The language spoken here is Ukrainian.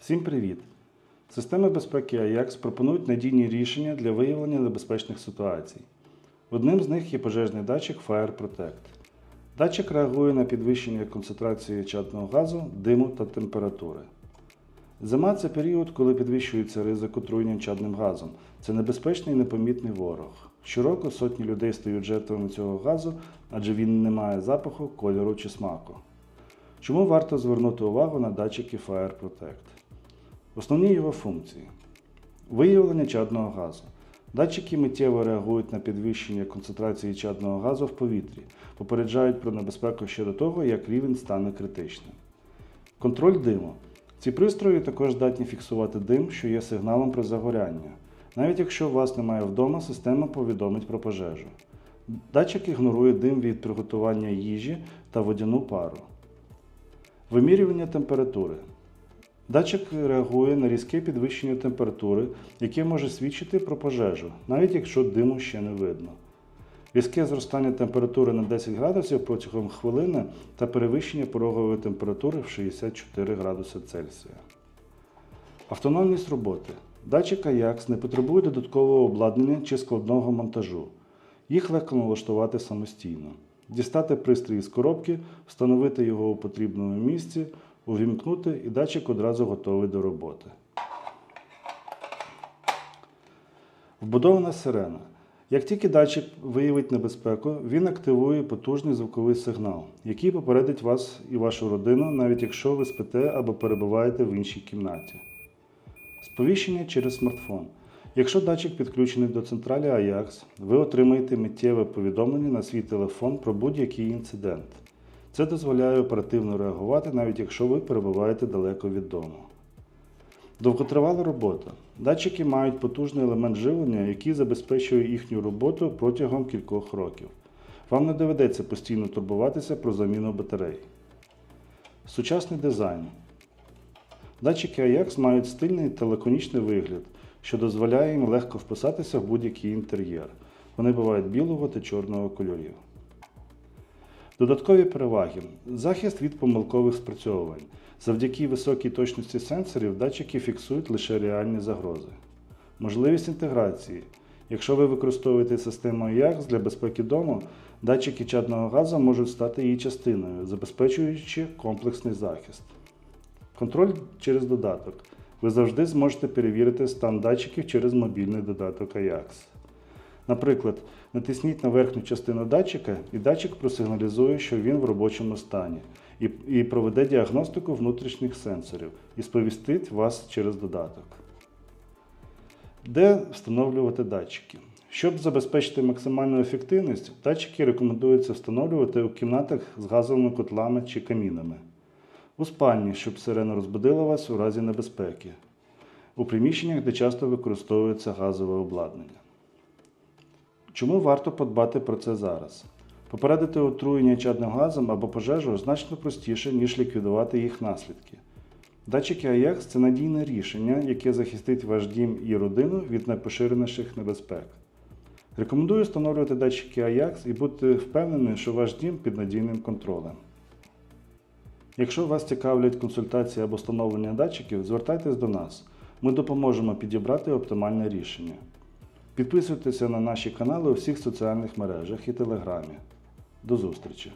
Всім привіт! Системи безпеки AJAX пропонують надійні рішення для виявлення небезпечних ситуацій. Одним з них є пожежний датчик Fire Protect. Датчик реагує на підвищення концентрації чадного газу, диму та температури. Зима це період, коли підвищується ризик отруєння чадним газом. Це небезпечний і непомітний ворог. Щороку сотні людей стають жертвами цього газу, адже він не має запаху, кольору чи смаку. Чому варто звернути увагу на датчики Fire Protect? Основні його функції: виявлення чадного газу. Датчики миттєво реагують на підвищення концентрації чадного газу в повітрі, попереджають про небезпеку ще до того, як рівень стане критичним. Контроль диму. Ці пристрої також здатні фіксувати дим, що є сигналом про загоряння. Навіть якщо вас немає вдома, система повідомить про пожежу. Датчик ігнорує дим від приготування їжі та водяну пару. Вимірювання температури. Датчик реагує на різке підвищення температури, яке може свідчити про пожежу, навіть якщо диму ще не видно. Різке зростання температури на 10 градусів протягом хвилини та перевищення порогової температури в 64 градуси Цельсія. Автономність роботи. Датчик AJAX не потребує додаткового обладнання чи складного монтажу. Їх легко налаштувати самостійно. Дістати пристрій з коробки, встановити його у потрібному місці, увімкнути і датчик одразу готовий до роботи. Вбудована сирена. Як тільки датчик виявить небезпеку, він активує потужний звуковий сигнал, який попередить вас і вашу родину, навіть якщо ви спите або перебуваєте в іншій кімнаті. Сповіщення через смартфон. Якщо датчик підключений до централі AJAX, ви отримаєте миттєве повідомлення на свій телефон про будь-який інцидент. Це дозволяє оперативно реагувати, навіть якщо ви перебуваєте далеко від дому. Довготривала робота. Датчики мають потужний елемент живлення, який забезпечує їхню роботу протягом кількох років. Вам не доведеться постійно турбуватися про заміну батарей. Сучасний дизайн. Датчики AJAX мають стильний та лаконічний вигляд, що дозволяє їм легко вписатися в будь-який інтер'єр. Вони бувають білого та чорного кольорів. Додаткові переваги. Захист від помилкових спрацьовувань. Завдяки високій точності сенсорів датчики фіксують лише реальні загрози. Можливість інтеграції. Якщо ви використовуєте систему AJAX для безпеки дому, датчики чадного газу можуть стати її частиною, забезпечуючи комплексний захист. Контроль через додаток. Ви завжди зможете перевірити стан датчиків через мобільний додаток AJAX. Наприклад, натисніть на верхню частину датчика, і датчик просигналізує, що він в робочому стані, і, і проведе діагностику внутрішніх сенсорів і сповістить вас через додаток. Де встановлювати датчики? Щоб забезпечити максимальну ефективність, датчики рекомендується встановлювати у кімнатах з газовими котлами чи камінами, у спальні, щоб сирена розбудила вас у разі небезпеки, у приміщеннях, де часто використовується газове обладнання. Чому варто подбати про це зараз? Попередити отруєння чадним газом або пожежу значно простіше, ніж ліквідувати їх наслідки. Датчики AJAX – це надійне рішення, яке захистить ваш дім і родину від найпоширеніших небезпек. Рекомендую встановлювати датчики AJAX і бути впевненим, що ваш дім під надійним контролем. Якщо вас цікавлять консультації або встановлення датчиків, звертайтесь до нас. Ми допоможемо підібрати оптимальне рішення. Підписуйтеся на наші канали у всіх соціальних мережах і телеграмі. До зустрічі!